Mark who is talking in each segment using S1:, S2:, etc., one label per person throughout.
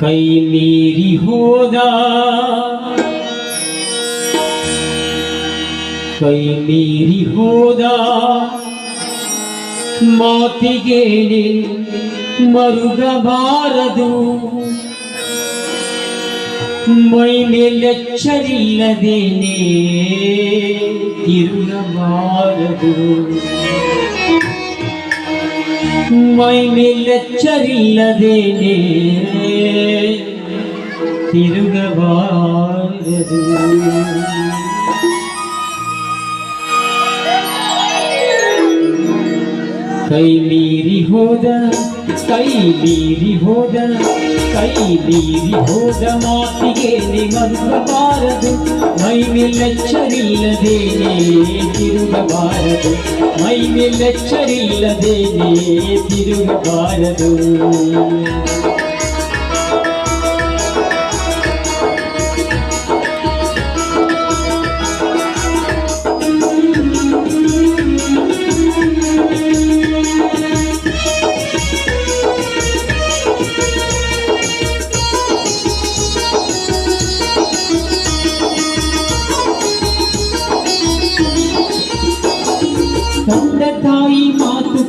S1: ಕೈ ಮೀರಿ ಹೋದ ಕೈ ಮೀರಿ ಹೋದ ಮಾತಿಗೆ ಮರುಗಬಾರದು. ಮೈ ಮೇಲೆಚ್ಚರಿಲ್ಲದೇನೆ ತಿರುಗಬಾರದು മൈമിലച്ചരില്ലതേനെ. തിരുകവാരത് ಕೈ ಮೀರಿ ಹೋದ, ಕೈ ಮೀರಿ ಹೋದ, ಕೈ ಮೀರಿ ಹೋದ ಮಾತಿಗೆ ನಿಮರುಗಬಾರದು ಮೈ ಮೇಲೆಚ್ಚರಿಲ್ಲದೇನೆ ತಿರುಗಬಾರದು ಮೈ ಮೇಲೆಚ್ಚರಿಲ್ಲದೇನೆ ತಿರುಗಬಾರದು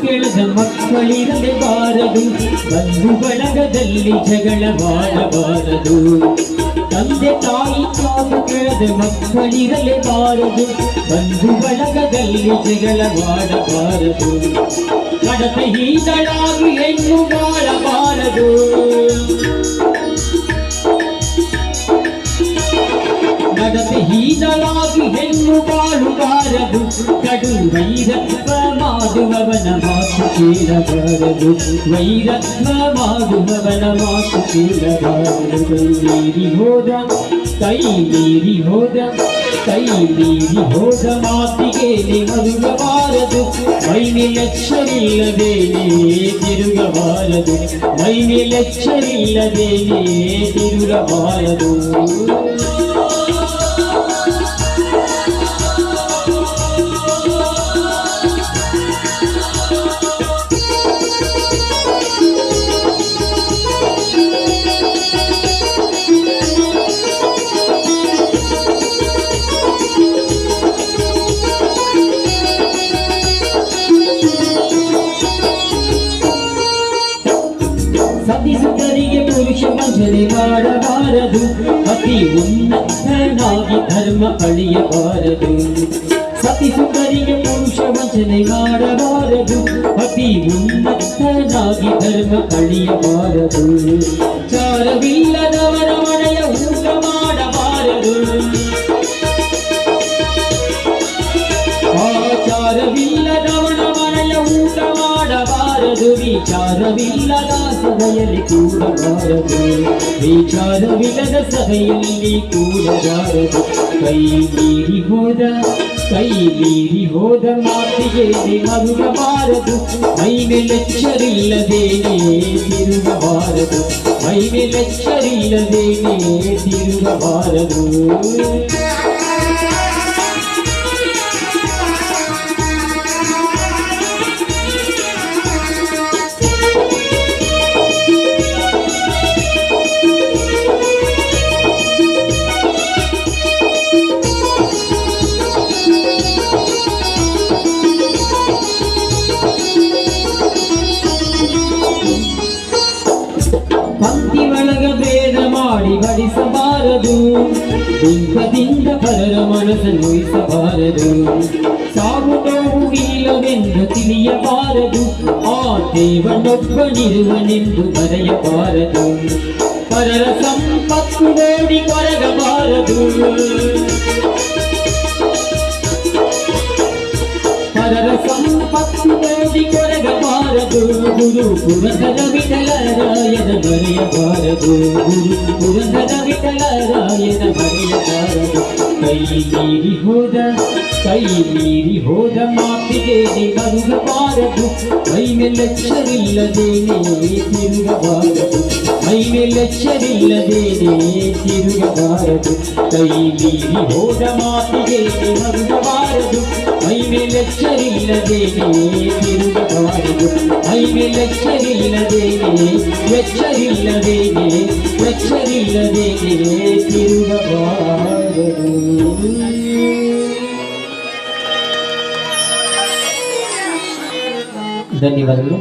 S1: ಕೇಳದ ಮಕ್ಕಳಿರಲೇಬಾರದು ಬಂಧು ಬಳಗದಲ್ಲಿ ಜಗಳವಾಡಬಾರದು ತಂದೆ ತಾಯಿ ಮಾತು ಕೇಳದ ಮಕ್ಕಳಿರಲೇಬಾರದು ಬಂಧು ಬಳಗದಲ್ಲಿ ಜಗಳವಾಡಬಾರದು ಕಡತ ಹೀಗಳಾಗಿ ಹೆಣ್ಣು ಬಾಳಬಾರದು ನಡತೆ ಹೀಗಳಾಗಿ ಹೆಣ್ಣು ಕಡು ವೈರತ್ವ ಮಾಡುವವನ ಮಾತು ಕೇಳಬಾರದು ವೈರತ್ವ ಮಾಡುವವನ ಮಾತು ಕೇಳಬಾರದು ಕೈ ಮೀರಿ ಹೋದ ಕೈ ಮೀರಿ ಹೋದ ಕೈ ಮೀರಿ ಹೋದ ಮಾತಿಗೆ ಮರುಗಬಾರದು ಮೈ ಮೇಲೆಚ್ಚರಿಲ್ಲದೇನೆ ತಿರುಗಬಾರದು ಮೈ ಮೇಲೆಚ್ಚರಿಲ್ಲದೇನೆ ತಿರುಗಬಾರದು ಪುರುಷ ವಂಚನೆ ಮಾಡಬಾರದು ಅತಿ ಉನ್ನತನಾಗಿ ಧರ್ಮ ಅಳಿಯಬಾರದು ಸತಿಸುತ್ತರಿಗೆ ಪುರುಷ ವಂಚನೆ ಮಾಡಬಾರದು ಅತಿ ಉನ್ನತನಾಗಿ ಧರ್ಮ ಅಳಿಯಬಾರದು ಚಾರವಿಲ್ಲದವರ ಮನೆಯ ಊಟ ಮಾಡಬಾರದು ಆಚಾರವಿಲ್ಲದವನ ಮನೆಯ ಊಟ ಮಾಡಬಾರದು ವಿಚಾರವಿಲ್ಲದ ಸಭೆಯಲ್ಲಿ ಕೂಡಬಾರದು. ವಿಚಾರವಿಲ್ಲದ ಸಭೆಯಲ್ಲಿ ಕೂಡಬಾರದು. ಕೈ ಮೀರಿ ಹೋದ, ಕೈ ಮೀರಿ ಹೋದ ಮಾತಿಗೆ ಮರುಗಬಾರದು ಮೈ ಮೇಲೆಚ್ಚರಿಲ್ಲದೇನೆ ತಿರುಗಬಾರದು. ಮೈ ಮೇಲೆಚ್ಚರಿಲ್ಲದೇನೆ ತಿರುಗಬಾರದು. ಬಡಿಸಬಾರದು ದುಃಖದಿಂದ ಪರರ ಮನಸ್ಸನ್ನು ನೋಯಿಸಬಾರದು ಸಾವು ನೋವು ಇಲ್ಲವೆಂದು ತಿಳಿಯಬಾರದು ಆ ದೇವನೊಬ್ಬನಿರುವನೆಂದು ಬರೆಯಬಾರದು ಪರರ ಸಂಪತ್ತು ನೋಡಿ ಕೊರಗಬಾರದು ಪರರ ಸಂಪತ್ತು ನೋಡಿ ಕೊರಗಬಾರದು ಗುರು ಪುರಂದರ ವಿಠಲರಾಯನ ಬರೆಯಬಾರದು ಗುರು ಪುರಂದರ ವಿಠಲರಾಯನ ಬರೆಯಬಾರದು ಕೈ ಮೀರಿ ಹೋದ ಕೈ ಮೀರಿ ಹೋದ ಮಾತಿಗೆ ಮರುಗಬಾರದು ಮೈ ಮೇಲೆಚ್ಚರಿಲ್ಲದೇನೆ ತಿರುಗಬಾರದು ಮೈ ಮೇಲೆಚ್ಚರಿಲ್ಲದೇನೆ ತಿರುಗಬಾರದು ಕೈ ಮೀರಿ ಹೋದ ಮಾತಿಗೆ ಮರುಗಬಾರದು വെച്ചറിയില്ലതേനെ വെച്ചറിയില്ലതേനെ വെച്ചറിയില്ലതേനെ വെച്ചറിയില്ലതേനെ ధన్యవాదాలు